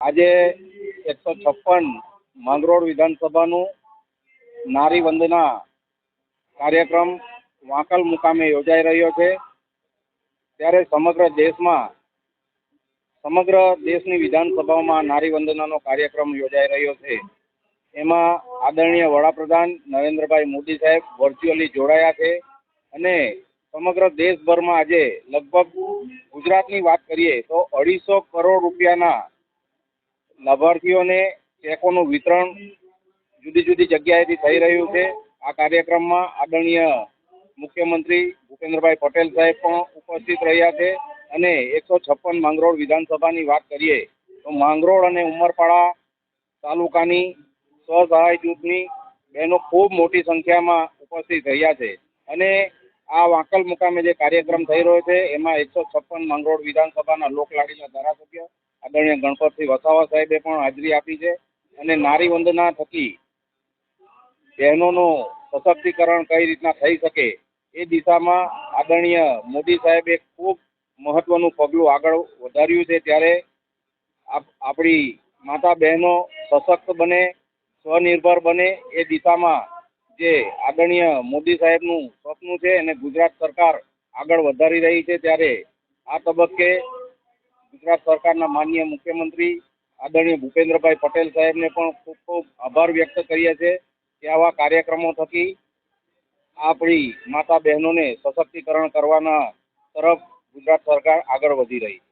આજે એકસો છપ્પન માંગરોળ વિધાનસભાનું નારી વંદના કાર્યક્રમ વાંકલ મુકામે યોજાઈ રહ્યો છે. ત્યારે સમગ્ર દેશમાં, સમગ્ર દેશની વિધાનસભાઓમાં નારી વંદનાનો કાર્યક્રમ યોજાઈ રહ્યો છે. એમાં આદરણીય વડાપ્રધાન નરેન્દ્રભાઈ મોદી સાહેબ વર્ચ્યુઅલી જોડાયા છે અને સમગ્ર દેશભરમાં આજે લગભગ ગુજરાતની વાત કરીએ તો અઢીસો કરોડ રૂપિયાના લાભાર્થીઓને ચેકોનું વિતરણ જુદી જુદી જગ્યાએથી થઈ રહ્યું છે. આ કાર્યક્રમમાં આદરણીય મુખ્યમંત્રી ભૂપેન્દ્રભાઈ પટેલ સાહેબ પણ ઉપસ્થિત રહ્યા છે અને એકસો છપ્પન માંગરોળ વિધાનસભાની વાત કરીએ તો માંગરોળ અને ઉમરપાડા તાલુકાની સ્વસહાય જૂથની બહેનો ખૂબ મોટી સંખ્યામાં ઉપસ્થિત રહ્યા છે અને આ વાંકલ મુકામે જે કાર્યક્રમ થઈ રહ્યો છે, એમાં એકસો છપ્પન માંગરોળ વિધાનસભાના લોકલાડીના ધારાસભ્ય આદરણીય ગણપતસિંહ વસાવા સાહેબે પણ હાજરી આપી છે અને નારી વંદના થકી બહેનોનું સશક્તિકરણ કઈ રીતના થઈ શકે એ દિશામાં આદરણીય મોદી સાહેબે ખૂબ મહત્વનું પગલું આગળ વધાર્યું છે. ત્યારે આપણી માતા બહેનો સશક્ત બને, સ્વનિર્ભર બને એ દિશામાં જે આદરણીય મોદી સાહેબનું સ્વપ્ન છે અને ગુજરાત સરકાર આગળ વધારી રહી છે. ત્યારે આ તબક્કે ગુજરાત સરકારના માનનીય મુખ્યમંત્રી આદરણીય ભૂપેન્દ્રભાઈ પટેલ સાહેબને પણ ખૂબ ખૂબ આભાર વ્યક્ત કરીએ છીએ કે આવા કાર્યક્રમો થકી આપણી માતા બહેનોને સશક્તિકરણ કરવાના તરફ ગુજરાત સરકાર આગળ વધી રહી છે.